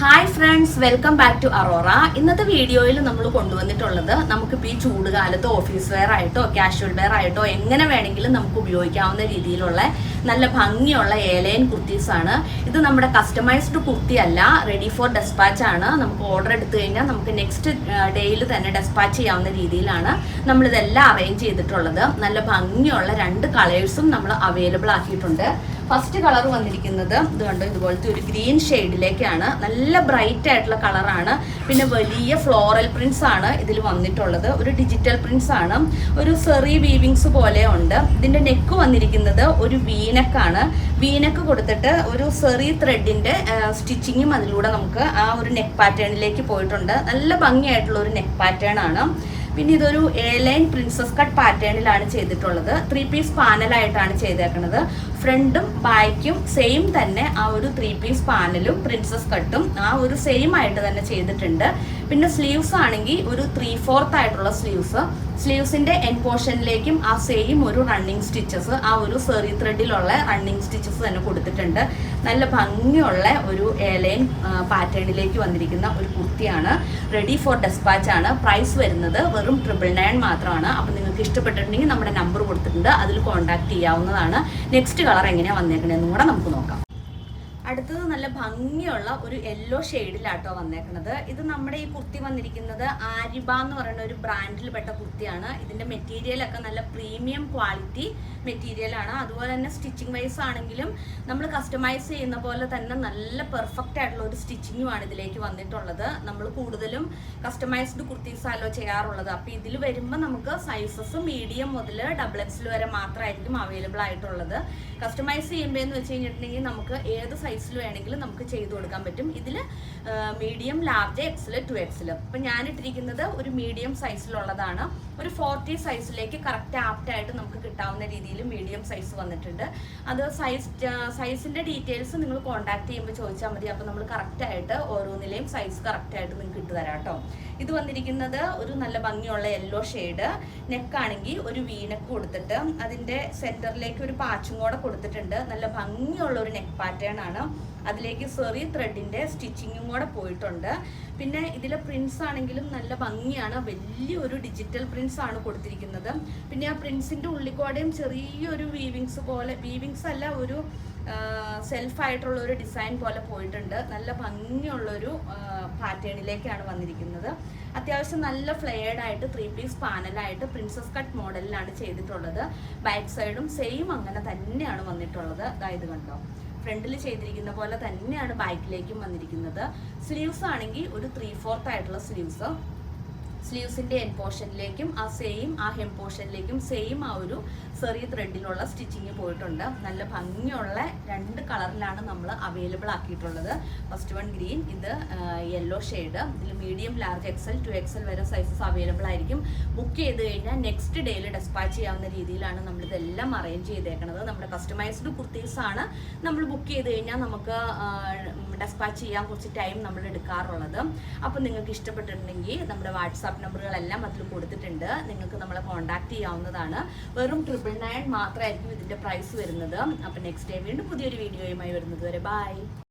Hi friends welcome back to Aurora ഇന്നത്തെ വീഡിയോയിൽ നമ്മൾ കൊണ്ടുവന്നിട്ടുള്ളത് നമുക്കിപ്പോൾ ഈ ചൂട് കാലത്ത് ഓഫീസ് വെയർ ആയിട്ടോ കാഷ്വൽ വെയർ ആയിട്ടോ എങ്ങനെ വേണമെങ്കിലും നമുക്ക് ഉപയോഗിക്കാവുന്ന രീതിയിലുള്ള നല്ല ഭംഗിയുള്ള ഏലയൻ ആണ്. ഇത് നമ്മുടെ കസ്റ്റമൈസ്ഡ് കുർത്തി അല്ല റെഡി ഫോർ ഡെസ്പാച്ച് ആണ്. നമുക്ക് ഓർഡർ എടുത്തു കഴിഞ്ഞാൽ നമുക്ക് നെക്സ്റ്റ് ഡേയിൽ തന്നെ ഡെസ്പാച്ച് ചെയ്യാവുന്ന രീതിയിലാണ് നമ്മളിതെല്ലാം അറേഞ്ച് ചെയ്തിട്ടുള്ളത്. നല്ല ഭംഗിയുള്ള രണ്ട് കളേഴ്സും നമ്മൾ അവൈലബിൾ ആക്കിയിട്ടുണ്ട്. ഫസ്റ്റ് കളർ വന്നിരിക്കുന്നത് ഇത് കണ്ടോ ഇതുപോലത്തെ ഒരു ഗ്രീൻ ഷെയ്ഡിലേക്കാണ്. നല്ല ബ്രൈറ്റ് ആയിട്ടുള്ള കളറാണ്. പിന്നെ വലിയ ഫ്ലോറൽ പ്രിന്റ്സ് ആണ് ഇതിൽ വന്നിട്ടുള്ളത്. ഒരു ഡിജിറ്റൽ പ്രിന്റ്സ് ആണ്. ഒരു സെറി വീവിങ്സ് പോലെ ഉണ്ട്. ഇതിന്റെ നെക്ക് വന്നിരിക്കുന്നത് ഒരു വീനക്കാണ്. വീനക്ക് കൊടുത്തിട്ട് ഒരു സെറി ത്രെഡിന്റെ സ്റ്റിച്ചിങ്ങും അതിലൂടെ നമുക്ക് ആ ഒരു നെക്ക് പാറ്റേണിലേക്ക് പോയിട്ടുണ്ട്. നല്ല ഭംഗിയായിട്ടുള്ള ഒരു നെക്ക് പാറ്റേൺ ആണ്. പിന്നെ ഇതൊരു എ ലൈൻ പ്രിൻസസ് കട്ട് പാറ്റേണിലാണ് ചെയ്തിട്ടുള്ളത്. ത്രീ പീസ് പാനലായിട്ടാണ് ചെയ്തേക്കുന്നത് ഫ്രണ്ടും ബാക്കും സെയിം തന്നെ ആ ഒരു ത്രീ പീസ് പാനലും പ്രിൻസസ് കട്ടും ആ ഒരു സെയിം ആയിട്ട് തന്നെ ചെയ്തിട്ടുണ്ട്. പിന്നെ സ്ലീവ്സ് ആണെങ്കിൽ ഒരു ത്രീ ഫോർത്ത് ആയിട്ടുള്ള സ്ലീവ്സ് സ്ലീവ്സിന്റെ എൻ പോർഷനിലേക്കും ആ സെയിം ഒരു റണ്ണിങ് സ്റ്റിച്ചസ് ആ ഒരു സെറി ത്രെഡിലുള്ള റണ്ണിങ് സ്റ്റിച്ചസ് തന്നെ കൊടുത്തിട്ടുണ്ട്. നല്ല ഭംഗിയുള്ള ഒരു ഏലൈൻ പാറ്റേണിലേക്ക് വന്നിരിക്കുന്ന ഒരു കുർത്തിയാണ്. റെഡി ഫോർ ഡെസ്പാച്ച് ആണ്. പ്രൈസ് വരുന്നത് വെറും ട്രിപ്പിൾ നയൻ മാത്രമാണ്. അപ്പം നിങ്ങൾക്ക് ഇഷ്ടപ്പെട്ടിട്ടുണ്ടെങ്കിൽ നമ്മുടെ നമ്പർ കൊടുത്തിട്ടുണ്ട്. അതിൽ കോൺടാക്ട് ചെയ്യാവുന്നതാണ്. നെക്സ്റ്റ് കളർ എങ്ങനെയാണ് വന്നേക്കണേന്നും കൂടെ നമുക്ക് നോക്കാം. അടുത്തത് നല്ല ഭംഗിയുള്ള ഒരു യെല്ലോ ഷെയ്ഡിലാട്ടോ വന്നേക്കുന്നത് ഇത് നമ്മുടെ ഈ കുർത്തി വന്നിരിക്കുന്നത് ആരിബ എന്ന് പറയുന്ന ഒരു ബ്രാൻഡിൽപ്പെട്ട കുർത്തിയാണ്. മെറ്റീരിയൽ ഒക്കെ നല്ല പ്രീമിയം ക്വാളിറ്റി മെറ്റീരിയൽ ആണ്. അതുപോലെ തന്നെ സ്റ്റിച്ചിങ് വൈസ് ആണെങ്കിലും നമ്മൾ കസ്റ്റമൈസ് ചെയ്യുന്ന പോലെ തന്നെ നല്ല പെർഫെക്റ്റ് ആയിട്ടുള്ള ഒരു സ്റ്റിച്ചിങ്ങുമാണ് ഇതിലേക്ക് വന്നിട്ടുള്ളത്. നമ്മൾ കൂടുതലും കസ്റ്റമൈസ്ഡ് കുർത്തീസാണല്ലോ ചെയ്യാറുള്ളത്. അപ്പോൾ ഇതിൽ വരുമ്പോൾ നമുക്ക് സൈസസ് മീഡിയം മുതൽ ഡബിൾ എക്സിൽ വരെ മാത്രമായിരിക്കും അവൈലബിൾ ആയിട്ടുള്ളത്. കസ്റ്റമൈസ് ചെയ്യുമ്പോൾ എന്ന് വെച്ച് കഴിഞ്ഞിട്ടുണ്ടെങ്കിൽ നമുക്ക് ഏത് സൈസിൽ വേണമെങ്കിലും നമുക്ക് ചെയ്തു കൊടുക്കാൻ പറ്റും. ഇതിൽ മീഡിയം ലാർജ് എക്സിൽ ടു എക്സിൽ ഞാൻ ഇട്ടിരിക്കുന്നത് ഒരു മീഡിയം സൈസിലുള്ളതാണ് ഒരു ഫോർട്ടി സൈസിലേക്ക് കറക്റ്റ് ആപ്റ്റ് ആയിട്ട് നമുക്ക് കിട്ടാവുന്ന രീതിയിൽ മീഡിയം സൈസ് വന്നിട്ടുണ്ട്. അത് സൈസ് സൈസിന്റെ ഡീറ്റെയിൽസ് നിങ്ങൾ കോൺടാക്ട് ചെയ്യുമ്പോൾ ചോദിച്ചാൽ മതി. അപ്പോൾ നമ്മൾ കറക്റ്റായിട്ട് ഓരോന്നിലെയും സൈസ് കറക്റ്റായിട്ട് നിങ്ങൾക്ക് ഇട്ട് തരാം കേട്ടോ ഇത് വന്നിരിക്കുന്നത് ഒരു നല്ല ഭംഗിയുള്ള യെല്ലോ ഷെയ്ഡ് നെക്കാണെങ്കിൽ ഒരു വീനക്ക് കൊടുത്തിട്ട് അതിന്റെ സെന്ററിലേക്ക് ഒരു പാച്ചും കൂടെ കൊടുത്തിട്ടുണ്ട്. നല്ല ഭംഗിയുള്ള ഒരു നെക്ക് പാറ്റേൺ ആണ്. അതിലേക്ക് സെറി ത്രെഡിന്റെ സ്റ്റിച്ചിങ്ങും കൂടെ പോയിട്ടുണ്ട്. പിന്നെ ഇതിലെ പ്രിൻസ് ആണെങ്കിലും നല്ല ഭംഗിയാണ്. വലിയൊരു ഡിജിറ്റൽ പ്രിൻസ് ആണ് കൊടുത്തിരിക്കുന്നത്. പിന്നെ ആ പ്രിൻസിന്റെ ഉള്ളിക്കോടെയും ചെറിയൊരു വീവിങ്സ് പോലെ വീവിങ്സ് അല്ല ഒരു സെൽഫായിട്ടുള്ള ഒരു ഡിസൈൻ പോലെ പോയിട്ടുണ്ട്. നല്ല ഭംഗിയുള്ളൊരു പാറ്റേണിലേക്കാണ് വന്നിരിക്കുന്നത്. അത്യാവശ്യം നല്ല ഫ്ലെയർഡ് ആയിട്ട് ത്രീ പീസ് പാനലായിട്ട് പ്രിൻസസ് കട്ട് മോഡലിലാണ് ചെയ്തിട്ടുള്ളത്. ബാക്ക് സൈഡും സെയിം അങ്ങനെ തന്നെയാണ് വന്നിട്ടുള്ളത്. അതായത് കണ്ടോ? ഫ്രണ്ടിൽ ചെയ്തിരിക്കുന്ന പോലെ തന്നെയാണ് ബാക്കിലേക്കും വന്നിരിക്കുന്നത്. സ്ലീവ്സ് ആണെങ്കിൽ ഒരു ത്രീ ഫോർത്ത് ആയിട്ടുള്ള സ്ലീവ്സ് സ്ലീവ്സിന്റെ എൻ പോർഷനിലേക്കും ആ സെയിം ആ ഹെം പോർഷനിലേക്കും സെയിം ആ ഒരു ചെറിയ ത്രെഡിലുള്ള സ്റ്റിച്ചിങ് പോയിട്ടുണ്ട്. നല്ല ഭംഗിയുള്ള രണ്ട് കളറിലാണ് നമ്മൾ അവൈലബിൾ ആക്കിയിട്ടുള്ളത്. ഫസ്റ്റ് വൺ ഗ്രീൻ ഇത് യെല്ലോ ഷെയ്ഡ് ഇതിൽ medium large XL two XL വരെ സൈസസ് അവൈലബിൾ ആയിരിക്കും. ബുക്ക് ചെയ്ത് കഴിഞ്ഞാൽ നെക്സ്റ്റ് ഡേയിൽ ഡെസ്പാച്ച് ചെയ്യാവുന്ന രീതിയിലാണ് നമ്മൾ ഇതെല്ലാം അറേഞ്ച് ചെയ്തേക്കുന്നത് നമ്മുടെ കസ്റ്റമൈസ്ഡ് കുർത്തീസ് ആണ് നമ്മൾ ബുക്ക് ചെയ്ത് കഴിഞ്ഞാൽ നമുക്ക് ഡെസ്പാച്ച് ചെയ്യാൻ കുറച്ച് ടൈം നമ്മൾ എടുക്കാറുള്ളത്. അപ്പോൾ നിങ്ങൾക്ക് ഇഷ്ടപ്പെട്ടിട്ടുണ്ടെങ്കിൽ നമ്മുടെ വാട്സാപ്പ് നമ്പറുകളെല്ലാം അതിൽ കൊടുത്തിട്ടുണ്ട്. നിങ്ങൾക്ക് നമ്മളെ കോൺടാക്ട് ചെയ്യാവുന്നതാണ്. വെറും ട്രിപ്പിൾ നയൻ മാത്രമായിരിക്കും ഇതിന്റെ പ്രൈസ് വരുന്നത്. അപ്പോൾ നെക്സ്റ്റ് ഡേ വീണ്ടും പുതിയൊരു വീഡിയോയുമായി വരുന്നത് വരെ. ബൈ